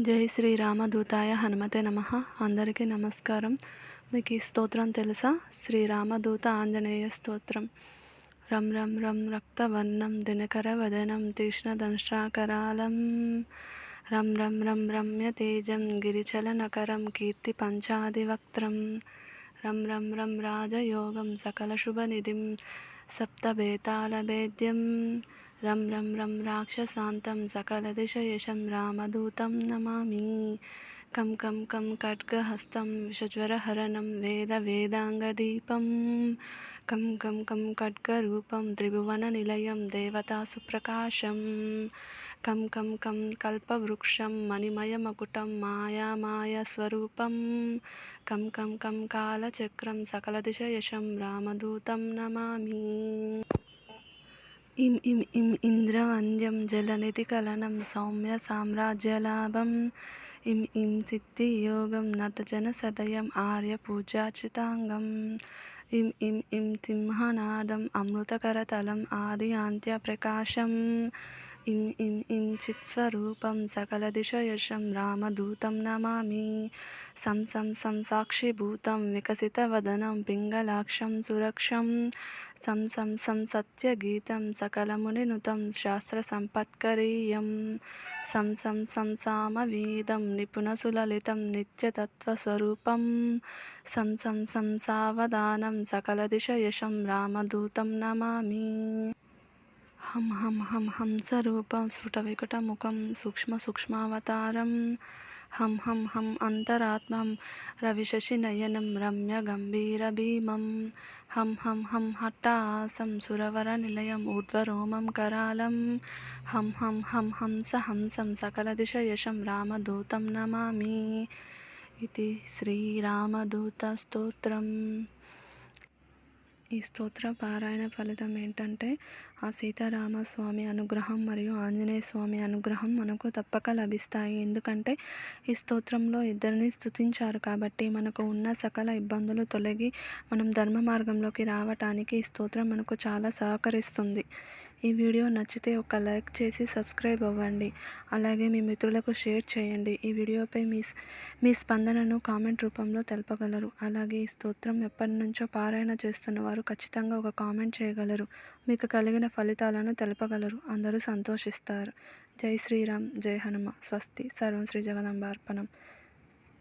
జై శ్రీరామదూతాయ హనుమతే నమ. అందరికీ నమస్కారం. మీకు ఈ స్తోత్రం తెలుసా? శ్రీరామదూత ఆంజనేయ స్తోత్రం. రం రం రం రక్తవర్ణం దినకర వదనం తీక్ష్ణదంష్ట్రాకరాళం రం రం రం రమ్య తేజం గిరిచలనకరం కీర్తి పంచాదివక్త్రం. రం రం రం రాజయోగం సకలశుభనిధిం సప్తభేతాళభేద్యం రం రం రం రాక్షసాంతం సకలదిశయశం రామదూతం నమామి. కం కం కం ఖడ్గహస్తం విషజ్వరహరణం వేద వేదాంగదీపం. కం కం కం ఖడ్గరూపం త్రిభువననిలయం దేవతాసుప్రకాశం కం కం కం కల్పవృక్షం మణిమయమకుటం మాయామాయస్వరూపం కం కం కం కాలచక్రం సకలదిశయశం రామదూతం నమామి. ఇం ఇం ఇం ఇంద్రవంద్యం జలనిధి కలనం సౌమ్య సామ్రాజ్యలాభం ఇం ఇం సిద్ధియోగం నతజన నతజనసదయం ఆర్యపూజాచితాంగం ఇం ఇం ఇం సింహనాదం అమృతకరతలం ఆది అంత్యప్రకాశం ఇం ఇం ఇం చిత్స్వరూపం సకలదిశయశం రామదూతం నమామి సం సం సం సాక్షిభూతం వికసితవదనం పింగళాక్షం సురక్షం సం సం సం సత్యగీతం సకలమునినుతం శాస్త్రసంపత్కరీయం సం సం సం సామవేదం నిపుణసులలితం నిత్యతత్వస్వరూపం సం సం సం సావధానం సకలదిశయశం రామదూతం నమామి హం హం హం హంసరూపం సూక్ష్మ సూక్ష్మావతారం హం హం హం అంతరాత్మం రవిశశి నయనం రమ్య గంభీర భీమం హం హం హం హట్టాసం సురవర నిలయం ఊర్ధ్వరోమం కరాళం హం హం హం హంస హంసం సకల దిశ యశం రామదూతం నమామి ఇది శ్రీరామదూత స్తోత్రం ఈ స్తోత్ర పారాయణ ఫలితం ఏంటంటే ఆ సీతారామస్వామి అనుగ్రహం మరియు ఆంజనేయ స్వామి అనుగ్రహం మనకు తప్పక లభిస్తాయి. ఎందుకంటే ఈ స్తోత్రంలో ఇద్దరిని స్తుతించారు కాబట్టి మనకు ఉన్న సకల ఇబ్బందులు తొలగి మనం ధర్మ మార్గంలోకి రావటానికి ఈ స్తోత్రం మనకు చాలా సహకరిస్తుంది. ఈ వీడియో నచ్చితే ఒక లైక్ చేసి సబ్స్క్రైబ్ అవ్వండి. అలాగే మీ మిత్రులకు షేర్ చేయండి. ఈ వీడియోపై మీ మీ స్పందనను కామెంట్ రూపంలో తెలపగలరు. అలాగే ఈ స్తోత్రం ఎప్పటి నుంచో పారాయణ చేస్తున్న వారు ఖచ్చితంగా ఒక కామెంట్ చేయగలరు. మీకు కలిగిన ఫలితాలను తెలపగలరు. అందరూ సంతోషిస్తారు. జై శ్రీరామ్ జై హనుమ. స్వస్తి. సర్వం శ్రీ జగదంబార్పణం